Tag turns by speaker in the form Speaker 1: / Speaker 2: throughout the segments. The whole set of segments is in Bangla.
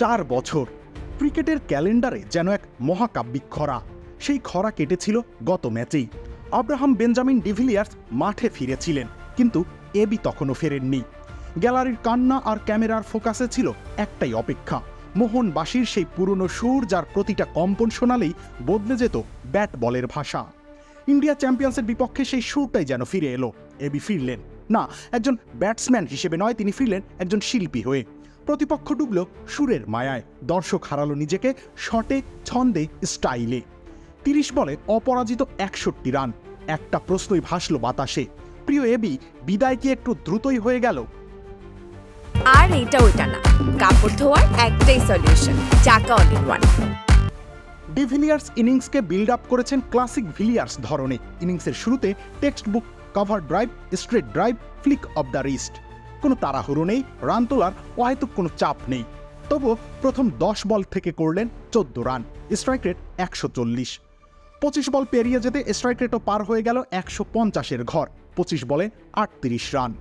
Speaker 1: চার বছর। ক্রিকেটের ক্যালেন্ডারে যেন এক মহাকাব্যিক খরা। সেই খরা কেটেছিল গত ম্যাচেই। আব্রাহাম বেঞ্জামিন ডিভিলিয়ার্স মাঠে ফিরেছিলেন, কিন্তু এবি তখনও ফেরেননি। গ্যালারির কান্না আর ক্যামেরার ফোকাসে ছিল একটাই অপেক্ষা। মোহনবাসীর সেই পুরনো সুর যার প্রতিটা কম্পন শোনালেই বদলে যেত ব্যাট বলের ভাষা। ইন্ডিয়া চ্যাম্পিয়ন্সের বিপক্ষে সেই সুরটাই যেন ফিরে এলো। এবি ফিরলেন। না, একজন ব্যাটসম্যান হিসেবে নয়, তিনি ফিরলেন একজন শিল্পী হয়ে। প্রতিপক্ষ ডুবল সুরের মায়ায়। দর্শক হারালো নিজেকে শটে ছন্দে স্টাইলে। তিরিশ বলে অপরাজিত একষট্টি রান। একটা প্রশ্নই ভাসল বাতাসে। প্রিয় এবি বিদায় কি একটু দ্রুতই হয়ে গেল?
Speaker 2: আর এটা ওইটা না। কাপড় ধোয়ার একটাই solution Chaka all in one
Speaker 1: de Villiers ইনিংসকে build up করেছেন ক্লাসিক ভিলিয়ার্স ধরনে। ইনিংসের শুরুতে textbook cover drive straight drive flick of the wrist কোনো তাড়াহুড়ো নেই রান তোলার অহেতুক কোনো চাপ নেই। তবুও প্রথম দশ বল থেকে করলেন চোদ্দ রান, স্ট্রাইক রেট একশো চল্লিশ। পঁচিশ বল পেরিয়ে যেতে স্ট্রাইক রেটও পার হয়ে গেল একশো পঞ্চাশের ঘর, পঁচিশ বলে আটত্রিশ রান।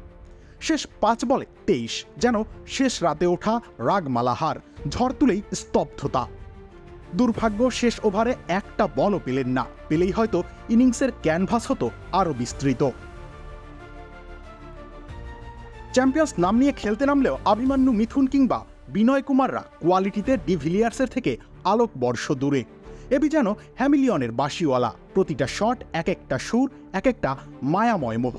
Speaker 1: শেষ পাঁচ বলে তেইশ, যেন শেষ রাতে ওঠা রাগমালাহার, ঝড় তুলেই স্তব্ধতা। দুর্ভাগ্য শেষ ওভারে একটা বলও পেলেন না, পেলেই হয়তো ইনিংসের ক্যানভাস হতো আরও বিস্তৃত। চ্যাম্পিয়ন্স নাম নিয়ে খেলতে নামলেও অভিমান্যু মিথুন কিংবা বিনয় কুমাররা কোয়ালিটিতে ডিভিলিয়ার্সের থেকে আলোক বর্ষ দূরে। এবি যেন হ্যামিলিয়নের বাসিওয়ালা প্রতিটা শট এক একটা সুর, এক একটা মায়াময় মোহ।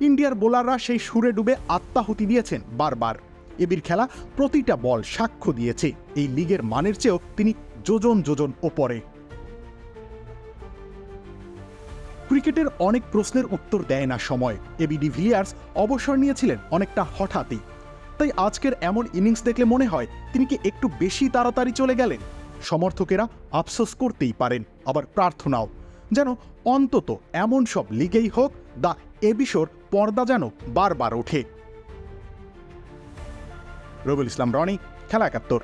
Speaker 1: ইন্ডিয়ার বোলাররা সেই সুরে ডুবে আত্মাহুতি দিয়েছেন বারবার। এবির খেলা প্রতিটা বল সাক্ষ্য দিয়েছে। এই লিগের মানের চেয়েও তিনি যোজন যোজন ওপরে। ক্রিকেটের অনেক প্রশ্নের উত্তর দেয় না সময়। এবি ডিভিলিয়ার্স অবসর নিয়েছিলেন অনেকটা হঠাৎই। তাই আজকের এমন ইনিংস দেখলে মনে হয় তিনি কি একটু বেশি তাড়াতাড়ি চলে গেলেন? সমর্থকেরা আফসোস করতেই পারেন, আবার প্রার্থনাও। যেন অন্তত এমন সব লিগেই হোক, দা এবিশোর পর্দা যেন বারবার ওঠে। রবিউল ইসলাম, রনি, খেলা একাত্তর।